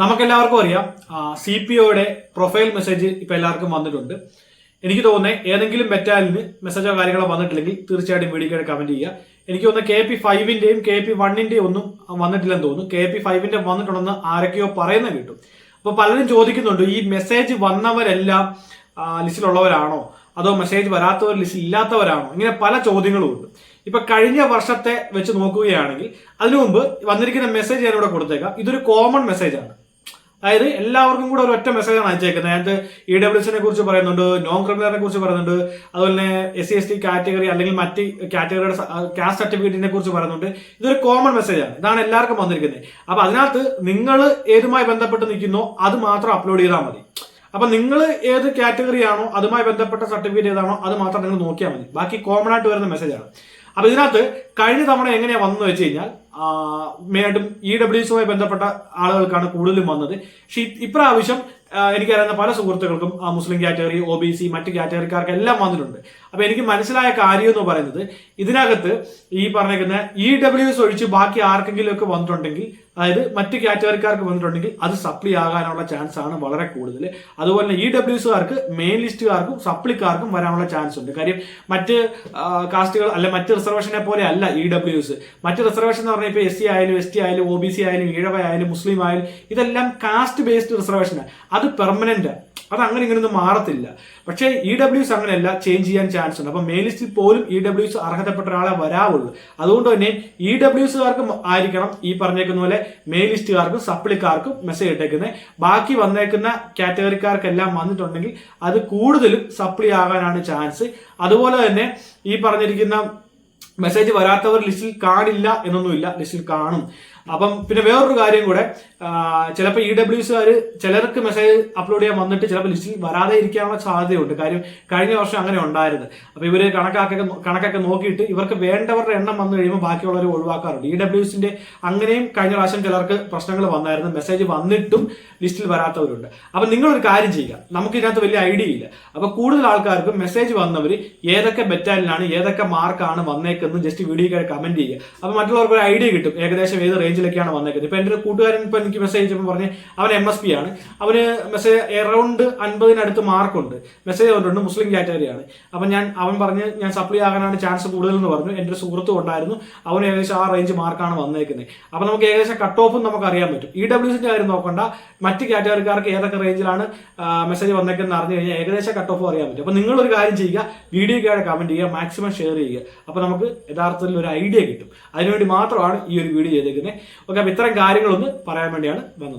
നമുക്കെല്ലാവർക്കും അറിയാം C P ഒയുടെ പ്രൊഫൈൽ മെസ്സേജ് ഇപ്പൊ എല്ലാവർക്കും വന്നിട്ടുണ്ട്. എനിക്ക് തോന്നുന്നത് ഏതെങ്കിലും മെറ്റാലിന് മെസ്സേജോ കാര്യങ്ങളോ വന്നിട്ടില്ലെങ്കിൽ തീർച്ചയായിട്ടും വീഡിയോയുടെ കമന്റ് ചെയ്യുക. എനിക്ക് തോന്നുന്നത് കെ പി ഫൈവിന്റെയും കെ പി വണ്ണിന്റെയും ഒന്നും വന്നിട്ടില്ലെന്ന് തോന്നുന്നു. കെ പി ഫൈവിന്റെ വന്നിട്ടുണ്ടെന്ന് ആരൊക്കെയോ പറയുന്ന കിട്ടും. അപ്പൊ പലരും ചോദിക്കുന്നുണ്ട് ഈ മെസ്സേജ് വന്നവരെല്ലാം ലിസ്റ്റിലുള്ളവരാണോ? അതോ മെസ്സേജ് വരാത്തവർ ലിസ്റ്റിൽ ഇല്ലാത്തവരാണോ? ഇങ്ങനെ പല ചോദ്യങ്ങളും ഉണ്ട്. ഇപ്പൊ കഴിഞ്ഞ വർഷത്തെ വെച്ച് നോക്കുകയാണെങ്കിൽ അതിനു മുമ്പ് വന്നിരിക്കുന്ന മെസ്സേജ് ഞാൻ ഇവിടെ കൊടുത്തേക്കാം. ഇതൊരു കോമൺ മെസ്സേജ് ആണ്. അതായത് എല്ലാവർക്കും കൂടെ ഒരു ഒറ്റ മെസ്സേജാണ് അയച്ചേക്കുന്നത്. അതിനകത്ത് ഇ ഡബ്ല്യൂസിനെ കുറിച്ച് പറയുന്നുണ്ട് നോൺ ക്രിമിനലിനെ കുറിച്ച് പറയുന്നുണ്ട് അതുപോലെ തന്നെ S C S T category അല്ലെങ്കിൽ മറ്റ് കാറ്റഗറിയുടെ കാസ്റ്റ് സർട്ടിഫിക്കറ്റിനെ കുറിച്ച് പറയുന്നുണ്ട്. ഇതൊരു കോമൺ മെസ്സേജാണ് ഇതാണ് എല്ലാവർക്കും വന്നിരിക്കുന്നത്. അപ്പൊ അതിനകത്ത് നിങ്ങൾ ഏതുമായി ബന്ധപ്പെട്ട് നിൽക്കുന്നോ അത് മാത്രം അപ്ലോഡ് ചെയ്താൽ മതി. അപ്പൊ നിങ്ങൾ ഏത് കാറ്റഗറി ആണോ അതുമായി ബന്ധപ്പെട്ട സർട്ടിഫിക്കറ്റ് ഏതാണോ അത് മാത്രം നിങ്ങൾ നോക്കിയാൽ മതി. ബാക്കി കോമൺ ആയിട്ട് വരുന്ന മെസ്സേജാണ് അപ്പൊ ഇതിനകത്ത് കഴിഞ്ഞ തവണ എങ്ങനെയാ വന്നു വെച്ച് കഴിഞ്ഞാൽ മെയിനായിട്ടും ഇ ഡബ്ല്യുസുമായി ബന്ധപ്പെട്ട ആളുകൾക്കാണ് കൂടുതലും വന്നത്. പക്ഷേ ഇപ്രാവശ്യം എനിക്കറിയുന്ന പല സുഹൃത്തുക്കൾക്കും Muslim category O B C മറ്റ് കാറ്റഗറിക്കാർക്ക് എല്ലാം വന്നിട്ടുണ്ട്. അപ്പൊ എനിക്ക് മനസ്സിലായ കാര്യം എന്ന് പറയുന്നത് ഇതിനകത്ത് ഈ പറഞ്ഞിരിക്കുന്ന ഇ ഡബ്ല്യു എസ് ഒഴിച്ച് ബാക്കി ആർക്കെങ്കിലും ഒക്കെ വന്നിട്ടുണ്ടെങ്കിൽ അതായത് മറ്റ് കാറ്റഗറിക്കാർക്ക് വന്നിട്ടുണ്ടെങ്കിൽ അത് സപ്ലി ആകാനുള്ള ചാൻസ് ആണ് വളരെ കൂടുതൽ. അതുപോലെ തന്നെ ഇ ഡബ്ല്യു എസുകാർക്ക് മെയിൻ ലിസ്റ്റുകാർക്കും സപ്ലിക്കാർക്കും വരാനുള്ള ചാൻസ് ഉണ്ട് കാര്യം മറ്റ് കാസ്റ്റുകൾ അല്ലെ മറ്റ് റിസർവേഷനെ പോലെ അല്ല ഇ ഡബ്ല്യു എസ് മറ്റ് റിസർവേഷൻ എന്ന് പറഞ്ഞാൽ ഇപ്പോൾ എസ് സി ആയാലും എസ് ടി ആയാലും ഒ ബി സി ആയാലും ഈഴവ ആയാലും മുസ്ലിം ആയാലും ഇതെല്ലാം കാസ്റ്റ് ബേസ്ഡ് റിസർവേഷനാണ് അത് പെർമനന്റ് അത് അങ്ങനെ ഇങ്ങനെയൊന്നും മാറത്തില്ല. പക്ഷേ ഇ ഡബ്ല്യൂസ് അങ്ങനെയല്ല ചേഞ്ച് ചെയ്യാൻ ചാൻസ് ഉണ്ട്. അപ്പൊ മെയിൻ ലിസ്റ്റിൽ പോലും ഇ ഡബ്ല്യൂസ് അർഹതപ്പെട്ട ഒരാളെ വരാവുള്ളൂ. അതുകൊണ്ട് തന്നെ ഇ ഡബ്ല്യൂസുകാർക്കും ആയിരിക്കണം ഈ പറഞ്ഞേക്കുന്ന പോലെ മെയിൻ ലിസ്റ്റുകാർക്കും സപ്ലിക്കാർക്കും മെസ്സേജ് ഇട്ടേക്കുന്നത് ബാക്കി വന്നേക്കുന്ന കാറ്റഗറിക്കാർക്കെല്ലാം വന്നിട്ടുണ്ടെങ്കിൽ അത് കൂടുതലും സപ്ലി ആകാനാണ് ചാൻസ് അതുപോലെ തന്നെ ഈ പറഞ്ഞിരിക്കുന്ന മെസ്സേജ് വരാത്തവർ ലിസ്റ്റിൽ കാണില്ല എന്നൊന്നുമില്ല. ലിസ്റ്റിൽ കാണും. അപ്പം പിന്നെ വേറൊരു കാര്യം കൂടെ ചിലപ്പോൾ ഇ ഡബ്ല്യൂസുകാർ ചിലർക്ക് മെസ്സേജ് അപ്ലോഡ് ചെയ്യാൻ വന്നിട്ട് ചിലപ്പോൾ ലിസ്റ്റിൽ വരാതെ ഇരിക്കാനുള്ള സാധ്യതയുണ്ട്. കാര്യം കഴിഞ്ഞ വർഷം അങ്ങനെ ഉണ്ടായിരുന്നു. അപ്പോൾ ഇവർ കണക്കാക്കൊക്കെ കണക്കൊക്കെ നോക്കിയിട്ട് ഇവർക്ക് വേണ്ടവരുടെ എണ്ണം വന്നു കഴിയുമ്പോൾ ബാക്കിയുള്ളവർ ഒഴിവാക്കാറുണ്ട്. ഇ ഡബ്ല്യൂസിന്റെ അങ്ങനെയും കഴിഞ്ഞ പ്രാവശ്യം ചിലർക്ക് പ്രശ്നങ്ങൾ വന്നായിരുന്നു. മെസ്സേജ് വന്നിട്ടും ലിസ്റ്റിൽ വരാത്തവരുണ്ട്. അപ്പം നിങ്ങളൊരു കാര്യം ചെയ്യുക. നമുക്ക് ഇതിനകത്ത് വലിയ ഐഡിയ ഇല്ല. അപ്പോൾ കൂടുതൽ ആൾക്കാർക്ക് മെസ്സേജ് വന്നവർ ഏതൊക്കെ ബറ്റാലിനാണ് ഏതൊക്കെ മാർക്കാണ് വന്നേക്കെന്ന് ജസ്റ്റ് വീഡിയോക്കായി കമന്റ് ചെയ്യുക. അപ്പോൾ മറ്റുള്ളവർക്ക് ഒരു ഐഡിയ കിട്ടും. ഏകദേശം ഏത് റേഞ്ചിലൊക്കെയാണ് വന്നേക്കുന്നത്. ഇപ്പൊ എന്റെ ഒരു കൂട്ടുകാരൻ ഇപ്പൊ എനിക്ക് മെസ്സേജ് അയച്ചപ്പോൾ പറഞ്ഞ് അവൻ എം എസ് പി ആണ്. അവന് മെസ്സേജ് എറൗണ്ട് അൻപതിനടുത്ത് മാർക്കുണ്ട് മെസ്സേജ് വന്നിട്ടുണ്ട് മുസ്ലിം കാറ്റഗറിയാണ് അപ്പം ഞാൻ അവൻ പറഞ്ഞ് ഞാൻ സപ്ലൈ ആകാനാണ് ചാൻസ് കൂടുതൽ എന്ന് പറഞ്ഞു. എന്റെ ഒരു സുഹൃത്തും ഉണ്ടായിരുന്നു. അവന് ഏകദേശം ആ റേഞ്ച് മാർക്കാണ് വന്നേക്കുന്നത്. അപ്പം നമുക്ക് ഏകദേശം കട്ട് ഓഫും നമുക്ക് അറിയാൻ പറ്റും. ഇ ഡബ്ല്യൂസിന്റെ കാര്യം നോക്കണ്ട. മറ്റ് കാറ്റഗറിക്കാർക്ക് ഏതൊക്കെ റേഞ്ചിലാണ് മെസ്സേജ് വന്നേക്കുന്നത് അറിഞ്ഞു കഴിഞ്ഞാൽ ഏകദേശം കട്ട് ഓഫ് അറിയാൻ പറ്റും. അപ്പം നിങ്ങൾ ഒരു കാര്യം ചെയ്യുക. വീഡിയോ വീഡിയോയ്ക്കാണ് കമന്റ് ചെയ്യുക. മാക്സിമം ഷെയർ ചെയ്യുക. അപ്പോൾ നമുക്ക് യഥാർത്ഥത്തിൽ ഒരു ഐഡിയ കിട്ടും. അതിനുവേണ്ടി മാത്രമാണ് ഈ ഒരു വീഡിയോ ചെയ്തേക്കുന്നത്. ഓക്കെ അപ്പൊ ഇത്തരം കാര്യങ്ങളൊന്ന് പറയാൻ വേണ്ടിയാണ് വന്നത്.